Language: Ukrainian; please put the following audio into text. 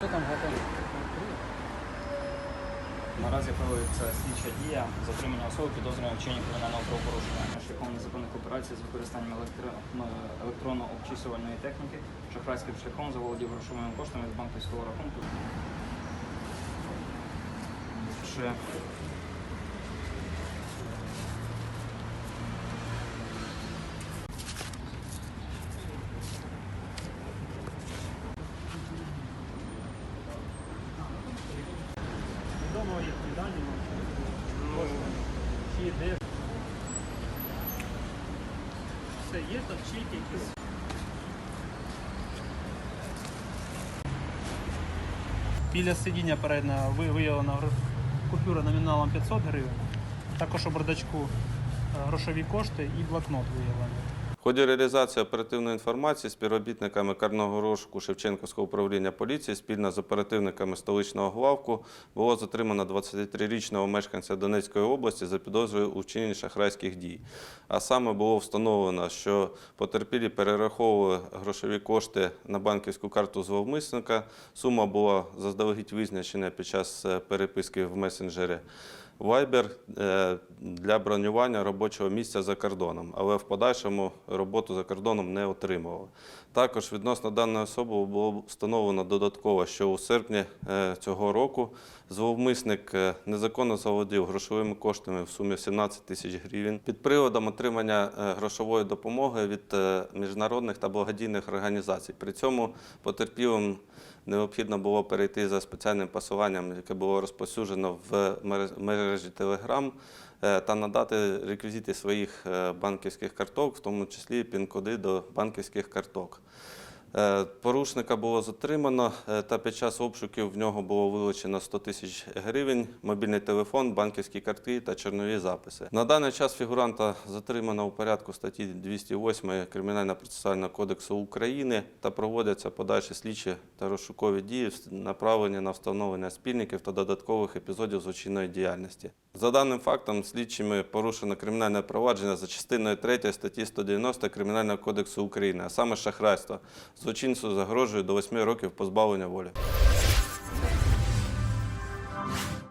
Що там готові? Наразі проводиться слідча дія затримання особи підозрюваної вчинення кримінального правопорушення шляхом незаконних операцій з використанням електро- електронно-обчислювальної техніки, шахрайським шляхом заволодів грошовими коштами з банківського рахунку. Ще Відомо, які дані. Чи де. Все, є там чек якийсь. Біля сидіння переднього виявлена купюра номіналом 500 гривень. Також у бардачку е, грошові кошти і блокнот виявлений. Ході реалізації оперативної інформації співробітниками карного розшуку Шевченківського управління поліції спільно з оперативниками столичного главку було затримано 23-річного мешканця Донецької області за підозрою у вчиненні шахрайських дій. А саме було встановлено, що потерпілі перераховували грошові кошти на банківську карту зловмисника. Сума була заздалегідь визначена під час е, переписки в месенджері. Viber е, для бронювання робочого місця за кордоном, але в подальшому роботу за кордоном не отримували. Також відносно даної особи було встановлено додатково, що у серпні е, цього року зловмисник е, незаконно заволодів грошовими коштами в сумі 17 тисяч гривень під приводом отримання грошової допомоги від міжнародних та благодійних організацій. При цьому потерпілим необхідно було перейти за спеціальним посиланням, яке було розпосюджено в мережі Telegram, е, та надати реквізити своїх е, банківських карток, в тому числі пін-коди до банківських карток. Е, Порушника було затримано е, та під час обшуків в нього було вилучено 100 тисяч гривень, мобільний телефон, банківські картки та чорнові записи. На даний час фігуранта затримано у порядку статті 208 Кримінально-процесуального кодексу України та проводяться подальші слідчі та розшукові дії, направлені на встановлення спільників та додаткових епізодів злочинної діяльності. За даним фактом, слідчими порушено кримінальне провадження за частиною 3 статті 190 Кримінального кодексу України, а саме шахрайство. Злочинцю загрожує до 8 років позбавлення волі.